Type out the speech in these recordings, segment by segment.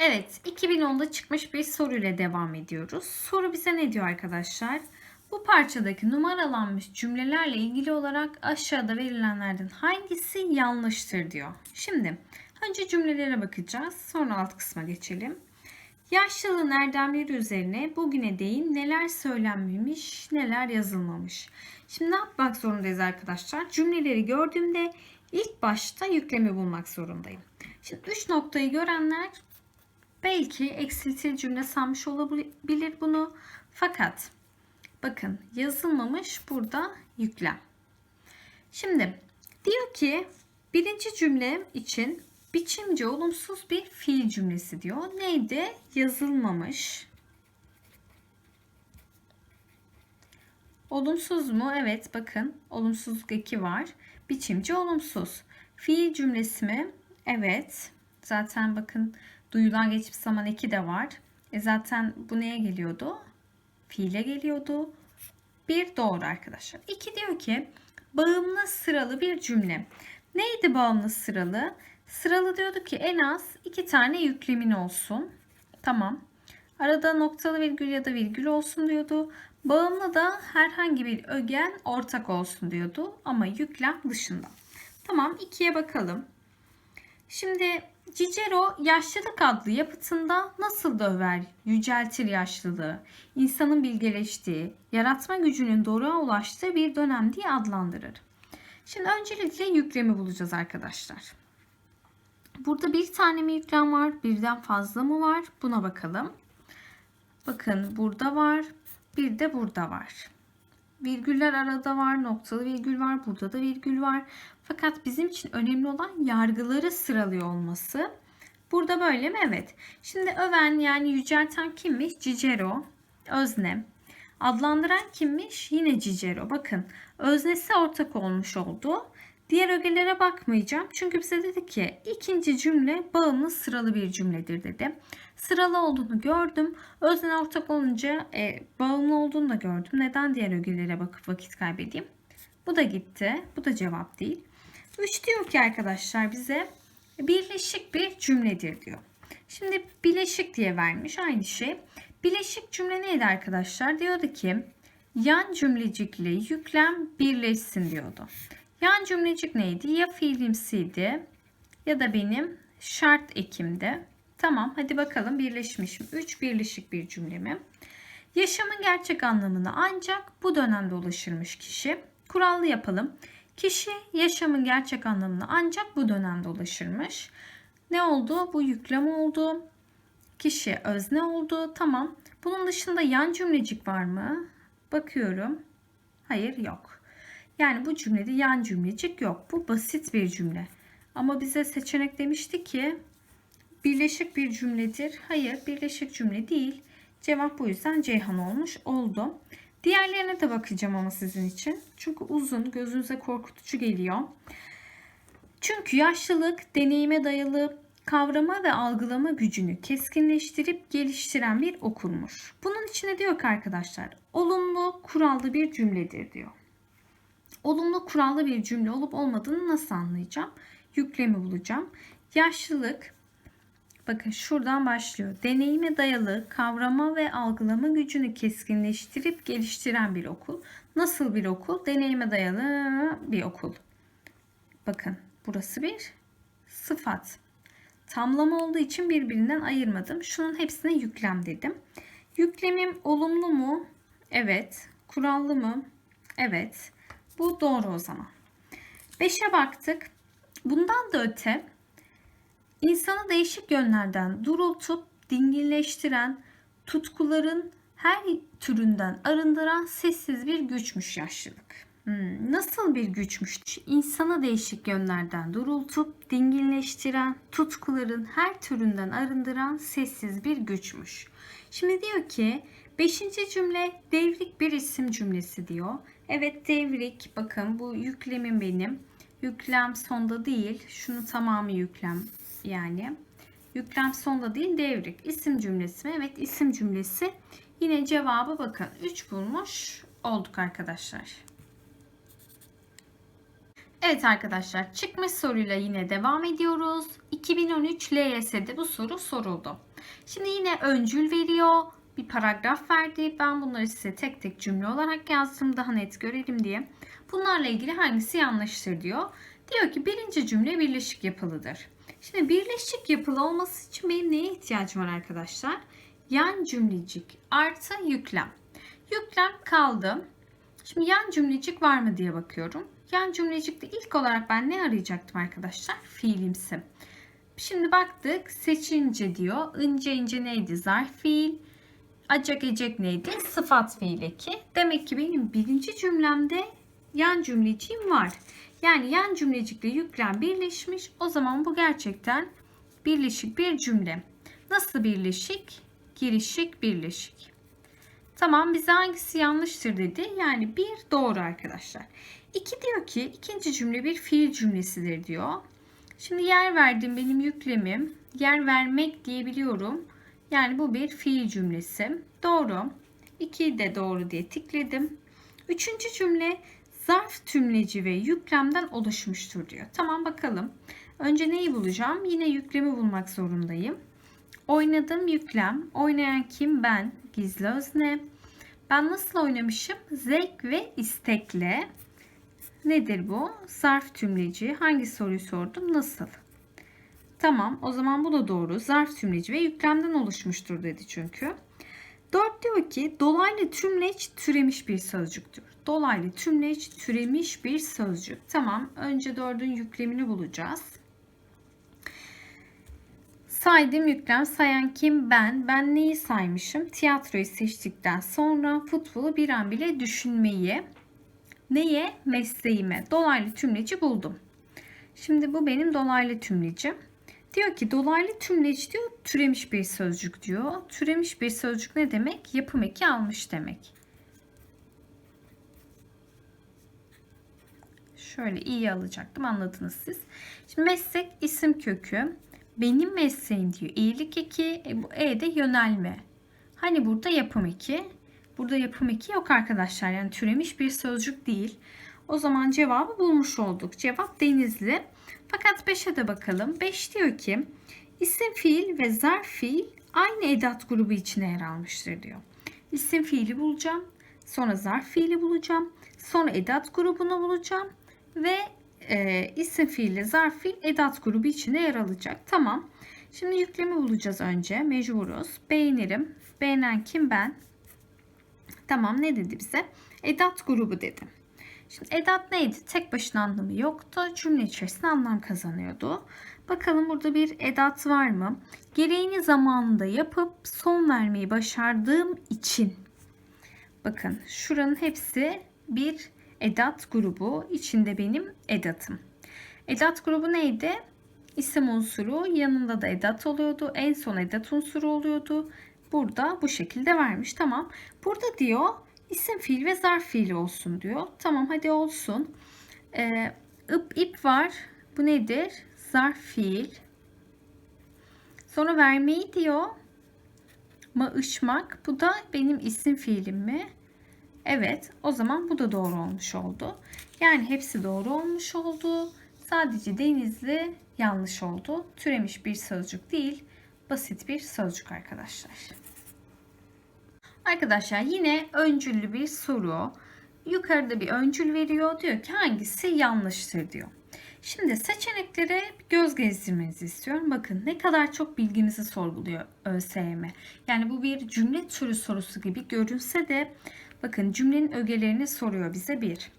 Evet, 2010'da çıkmış bir soruyla devam ediyoruz. Soru bize ne diyor arkadaşlar? Bu parçadaki numaralanmış cümlelerle ilgili olarak aşağıda verilenlerden hangisi yanlıştır diyor. Şimdi önce cümlelere bakacağız. Sonra alt kısma geçelim. Yaşlılığın erdemleri üzerine bugüne değin neler söylenmemiş, neler yazılmamış. Şimdi ne yapmak zorundayız arkadaşlar? Cümleleri gördüğümde ilk başta yüklemi bulmak zorundayım. Şimdi 3 noktayı görenler belki eksiltili cümle sanmış olabilir bunu. Fakat bakın yazılmamış burada yüklem. Şimdi diyor ki birinci cümle için biçimci olumsuz bir fiil cümlesi diyor. Neydi? Yazılmamış. Olumsuz mu? Evet bakın olumsuzluk eki var. Biçimci olumsuz. Fiil cümlesi mi? Evet. Zaten bakın duyulan geçmiş zaman eki de var. E zaten bu neye geliyordu? Fiile geliyordu. Bir doğru arkadaşlar. İki diyor ki bağımlı sıralı bir cümle. Neydi bağımlı sıralı? Sıralı diyordu ki en az iki tane yüklemin olsun. Tamam. Arada noktalı virgül ya da virgül olsun diyordu. Bağımlı da herhangi bir ögen ortak olsun diyordu ama yüklem dışında. Tamam ikiye bakalım. Şimdi Cicero Yaşlılık adlı yapıtında nasıl döver, yüceltir yaşlılığı, insanın bilgeleştiği, yaratma gücünün doğruğa ulaştığı bir dönem diye adlandırır. Şimdi öncelikle yüklemi bulacağız arkadaşlar. Burada bir tane mi yüklem var, birden fazla mı var? Buna bakalım. Bakın burada var, bir de burada var. Virgüller arada var, noktalı virgül var, burada da virgül var. Fakat bizim için önemli olan yargıları sıralıyor olması. Burada böyle mi? Evet. Şimdi öven yani yücelten kimmiş? Cicero. Özne. Adlandıran kimmiş? Yine Cicero. Bakın öznesi ortak olmuş oldu. Diğer ögelere bakmayacağım. Çünkü bize dedi ki ikinci cümle bağımlı sıralı bir cümledir dedi. Sıralı olduğunu gördüm. Özne ortak olunca e, bağımlı olduğunu da gördüm. Neden diğer ögelere bakıp vakit kaybedeyim? Bu da gitti. Bu da cevap değil. 3 diyor ki arkadaşlar bize birleşik bir cümledir diyor. Şimdi bileşik diye vermiş aynı şey. Bileşik cümle neydi arkadaşlar? Diyordu ki yan cümlecikle yüklem birleşsin diyordu. Yan cümlecik neydi? Ya fiilimsiydi ya da benim şart ekimdi. Tamam hadi bakalım birleşmiş mi? 3 birleşik bir cümle? Yaşamın gerçek anlamına ancak bu dönemde ulaşırmış kişi. Kurallı yapalım. Kişi yaşamın gerçek anlamına ancak bu dönemde ulaşırmış. Ne oldu? Bu yüklem oldu. Kişi özne oldu. Tamam. Bunun dışında yan cümlecik var mı? Bakıyorum. Hayır yok. Yani bu cümlede yan cümlecik yok. Bu basit bir cümle. Ama bize seçenek demişti ki birleşik bir cümledir. Hayır birleşik cümle değil. Cevap bu yüzden Ceyhan olmuş oldu. Diğerlerine de bakacağım ama sizin için. Çünkü uzun, gözünüze korkutucu geliyor. Çünkü yaşlılık deneyime dayalı kavrama ve algılama gücünü keskinleştirip geliştiren bir okulmuş. Bunun içine diyor ki arkadaşlar, olumlu kurallı bir cümledir diyor. Olumlu kurallı bir cümle olup olmadığını nasıl anlayacağım? Yüklemi bulacağım. Yaşlılık Bakın şuradan başlıyor. Deneyime dayalı kavrama ve algılama gücünü keskinleştirip geliştiren bir okul. Nasıl bir okul? Deneyime dayalı bir okul. Bakın burası bir sıfat. Tamlama olduğu için birbirinden ayırmadım. Şunun hepsine yüklem dedim. Yüklemim olumlu mu? Evet. Kurallı mı? Evet. Bu doğru o zaman. 5'e baktık. Bundan da öte İnsanı değişik yönlerden durultup dinginleştiren, tutkuların her türünden arındıran sessiz bir güçmüş yaşlılık. Hmm, nasıl bir güçmüş? İnsanı değişik yönlerden durultup dinginleştiren, tutkuların her türünden arındıran sessiz bir güçmüş. Şimdi diyor ki 5. cümle devrik bir isim cümlesi diyor. Evet devrik bakın bu yüklemim benim. Yüklem sonda değil. Şunu tamamı yüklem yani. Yüklem sonda değil devrik. İsim cümlesi mi? Evet isim cümlesi. Yine cevabı bakın 3 bulmuş olduk arkadaşlar. Evet arkadaşlar çıkmış soruyla yine devam ediyoruz. 2013 LYS'de bu soru soruldu. Şimdi yine öncül veriyor. Bir paragraf verdi. Ben bunları size tek tek cümle olarak yazdım. Daha net görelim diye. Bunlarla ilgili hangisi yanlıştır diyor. Diyor ki birinci cümle birleşik yapılıdır. Şimdi birleşik yapılı olması için benim neye ihtiyacım var arkadaşlar? Yan cümlecik artı yüklem. Yüklem kaldı. Şimdi yan cümlecik var mı diye bakıyorum. Yan cümlecikte ilk olarak ben ne arayacaktım arkadaşlar? Fiilimsi. Şimdi baktık seçince diyor. Ince ince neydi? Zarf fiil. Acak ecek neydi? Sıfat fiil eki. Demek ki benim birinci cümlemde yan cümleciğim var. Yani yan cümlecikle yüklem birleşmiş. O zaman bu gerçekten birleşik bir cümle. Nasıl birleşik? Girişik birleşik. Tamam bize hangisi yanlıştır dedi. Yani bir doğru arkadaşlar. İki diyor ki ikinci cümle bir fiil cümlesidir diyor. Şimdi yer verdim benim yüklemim. Yer vermek diyebiliyorum. Yani bu bir fiil cümlesi. Doğru. 2'yi de doğru diye tikledim. Üçüncü cümle zarf tümleci ve yüklemden oluşmuştur diyor. Tamam bakalım. Önce neyi bulacağım? Yine yüklemi bulmak zorundayım. Oynadım yüklem. Oynayan kim? Ben. Gizli özne. Ben nasıl oynamışım? Zevk ve istekle. Nedir bu? Zarf tümleci. Hangi soruyu sordum? Nasıl? Tamam o zaman bu da doğru. Zarf tümleci ve yüklemden oluşmuştur dedi çünkü. 4 diyor ki dolaylı tümleç türemiş bir sözcüktür. Dolaylı tümleç türemiş bir sözcük. Tamam önce 4'ün yüklemini bulacağız. Saydım yüklem sayan kim ben? Ben neyi saymışım? Tiyatroyu seçtikten sonra futbolu bir an bile düşünmeyi. Neye? Mesleğime. Dolaylı tümleci buldum. Şimdi bu benim dolaylı tümlecim. Diyor ki dolaylı tümleç diyor türemiş bir sözcük diyor. Türemiş bir sözcük ne demek? Yapım eki almış demek. Şöyle iyi alacaktım anladınız siz. Şimdi meslek isim kökü. Benim mesleğim diyor. İyilik eki. E, bu E de yönelme. Hani burada yapım eki. Burada yapım eki yok arkadaşlar. Yani türemiş bir sözcük değil. O zaman cevabı bulmuş olduk. Cevap denizli. Fakat 5'e de bakalım. 5 diyor ki isim fiil ve zarf fiil aynı edat grubu içine yer almıştır diyor. İsim fiili bulacağım. Sonra zarf fiili bulacağım. Sonra edat grubunu bulacağım. Ve e, isim fiille zarf fiil edat grubu içine yer alacak. Tamam. Şimdi yüklemi bulacağız önce. Mecburuz. Beğenirim. Beğenen kim ben? Tamam ne dedi bize? Edat grubu dedi. Şimdi edat neydi? Tek başına anlamı yoktu. Cümle içerisinde anlam kazanıyordu. Bakalım burada bir edat var mı? Gereğini zamanında yapıp son vermeyi başardığım için. Bakın şuranın hepsi bir edat grubu. İçinde benim edatım. Edat grubu neydi? İsim unsuru yanında da edat oluyordu. En son edat unsuru oluyordu. Burada bu şekilde vermiş. Tamam. Burada diyor isim fiil ve zarf fiili olsun diyor. Tamam hadi olsun. Ee, ıp ip var. Bu nedir? Zarf fiil. Sonra vermeyi diyor. Maışmak. Bu da benim isim fiilim mi? Evet. O zaman bu da doğru olmuş oldu. Yani hepsi doğru olmuş oldu. Sadece denizli yanlış oldu. Türemiş bir sözcük değil. Basit bir sözcük arkadaşlar. Arkadaşlar yine öncüllü bir soru. Yukarıda bir öncül veriyor. Diyor ki hangisi yanlıştır diyor. Şimdi seçeneklere göz gezdirmenizi istiyorum. Bakın ne kadar çok bilgimizi sorguluyor ÖSYM. Yani bu bir cümle türü sorusu gibi görünse de bakın cümlenin ögelerini soruyor bize bir.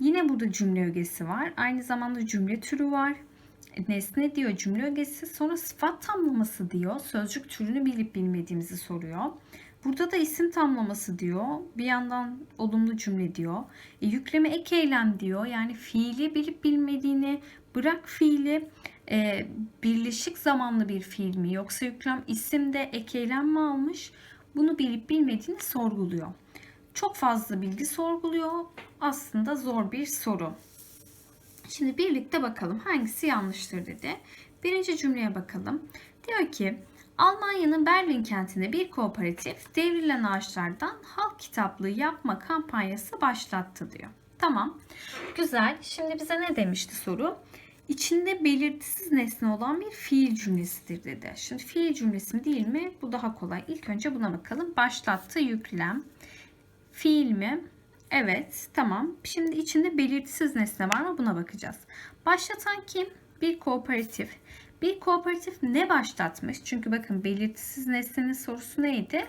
Yine burada cümle ögesi var. Aynı zamanda cümle türü var. Nesne diyor cümle ögesi. Sonra sıfat tamlaması diyor. Sözcük türünü bilip bilmediğimizi soruyor. Burada da isim tamlaması diyor. Bir yandan olumlu cümle diyor. E, yükleme ek eylem diyor. Yani fiili bilip bilmediğini bırak fiili e, birleşik zamanlı bir fiil mi yoksa yüklem isimde ek eylem mi almış? Bunu bilip bilmediğini sorguluyor. Çok fazla bilgi sorguluyor. Aslında zor bir soru. Şimdi birlikte bakalım hangisi yanlıştır dedi. Birinci cümleye bakalım. Diyor ki Almanya'nın Berlin kentinde bir kooperatif devrilen ağaçlardan halk kitaplığı yapma kampanyası başlattı diyor. Tamam. Güzel. Şimdi bize ne demişti soru? içinde belirtisiz nesne olan bir fiil cümlesidir dedi. Şimdi fiil cümlesi mi değil mi? Bu daha kolay. İlk önce buna bakalım. Başlattı yüklem. Fiil mi? Evet, tamam. Şimdi içinde belirtisiz nesne var mı? Buna bakacağız. Başlatan kim? Bir kooperatif. Bir kooperatif ne başlatmış? Çünkü bakın belirtisiz nesnenin sorusu neydi?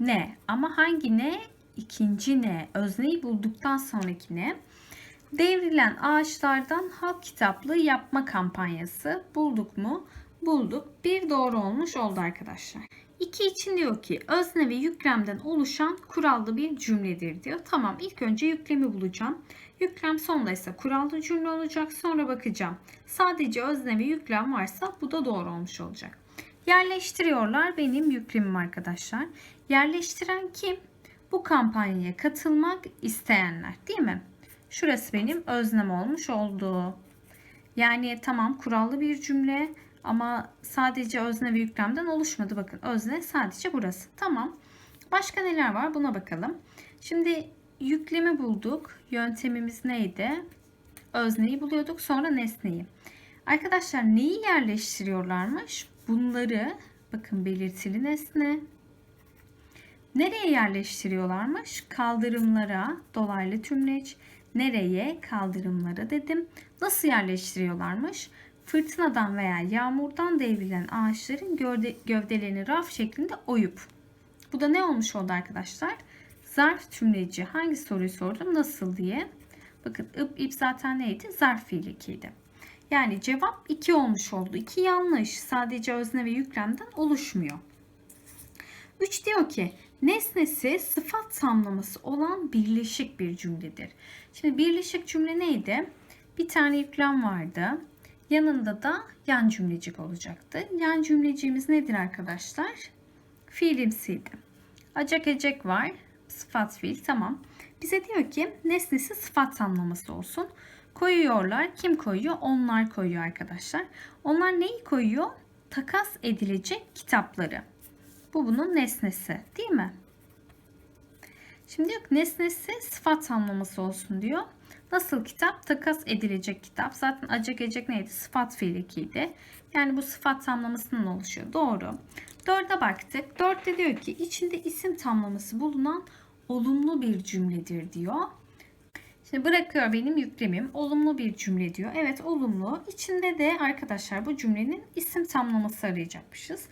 Ne? Ama hangi ne? İkinci ne? Özneyi bulduktan sonraki ne? Devrilen ağaçlardan halk kitaplığı yapma kampanyası bulduk mu? Bulduk. Bir doğru olmuş oldu arkadaşlar. İki için diyor ki özne ve yüklemden oluşan kurallı bir cümledir diyor. Tamam ilk önce yüklemi bulacağım. Yüklem sondaysa kurallı cümle olacak. Sonra bakacağım. Sadece özne ve yüklem varsa bu da doğru olmuş olacak. Yerleştiriyorlar benim yüklemim arkadaşlar. Yerleştiren kim? Bu kampanyaya katılmak isteyenler değil mi? Şurası benim öznem olmuş oldu. Yani tamam kurallı bir cümle ama sadece özne ve yüklemden oluşmadı. Bakın özne sadece burası. Tamam. Başka neler var buna bakalım. Şimdi yüklemi bulduk. Yöntemimiz neydi? Özneyi buluyorduk sonra nesneyi. Arkadaşlar neyi yerleştiriyorlarmış? Bunları bakın belirtili nesne. Nereye yerleştiriyorlarmış? Kaldırımlara, dolaylı tümleç. Nereye? Kaldırımlara dedim. Nasıl yerleştiriyorlarmış? Fırtınadan veya yağmurdan devrilen ağaçların gövde, gövdelerini raf şeklinde oyup. Bu da ne olmuş oldu arkadaşlar? Zarf tümleci. Hangi soruyu sordum? Nasıl diye. Bakın ıp ip zaten neydi? Zarf fiilikiydi. Yani cevap 2 olmuş oldu. 2 yanlış. Sadece özne ve yüklemden oluşmuyor. 3 diyor ki nesnesi sıfat tamlaması olan birleşik bir cümledir. Şimdi birleşik cümle neydi? Bir tane yüklem vardı. Yanında da yan cümlecik olacaktı. Yan cümleciğimiz nedir arkadaşlar? Fiilimsiydi. Acak ecek var. Sıfat fiil tamam. Bize diyor ki nesnesi sıfat tamlaması olsun. Koyuyorlar. Kim koyuyor? Onlar koyuyor arkadaşlar. Onlar neyi koyuyor? Takas edilecek kitapları. Bu bunun nesnesi değil mi? Şimdi ki nesnesi sıfat tamlaması olsun diyor. Nasıl kitap? Takas edilecek kitap. Zaten acak ecek neydi? Sıfat fiilikiydi. Yani bu sıfat tamlamasından oluşuyor. Doğru. Dörde baktık. Dörtte diyor ki içinde isim tamlaması bulunan olumlu bir cümledir diyor. Şimdi bırakıyor benim yüklemim. Olumlu bir cümle diyor. Evet olumlu. İçinde de arkadaşlar bu cümlenin isim tamlaması arayacakmışız.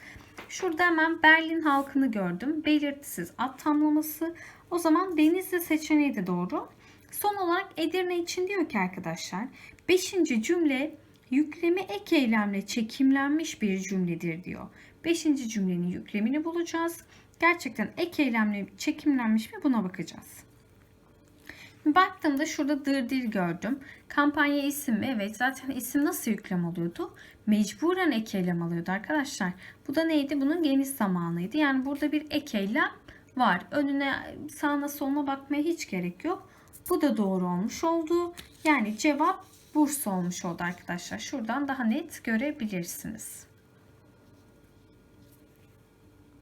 Şurada hemen Berlin halkını gördüm. Belirtisiz ad tamlaması. O zaman Denizli seçeneği de doğru. Son olarak Edirne için diyor ki arkadaşlar 5. cümle yüklemi ek eylemle çekimlenmiş bir cümledir diyor. 5. cümlenin yüklemini bulacağız. Gerçekten ek eylemle çekimlenmiş mi buna bakacağız. Baktığımda şurada dırdır gördüm. Kampanya isim mi? Evet zaten isim nasıl yüklem oluyordu? Mecburen ek eylem alıyordu arkadaşlar. Bu da neydi? Bunun geniş zamanıydı. Yani burada bir ek eylem var. Önüne sağına soluna bakmaya hiç gerek yok. Bu da doğru olmuş oldu. Yani cevap Bursa olmuş oldu arkadaşlar. Şuradan daha net görebilirsiniz.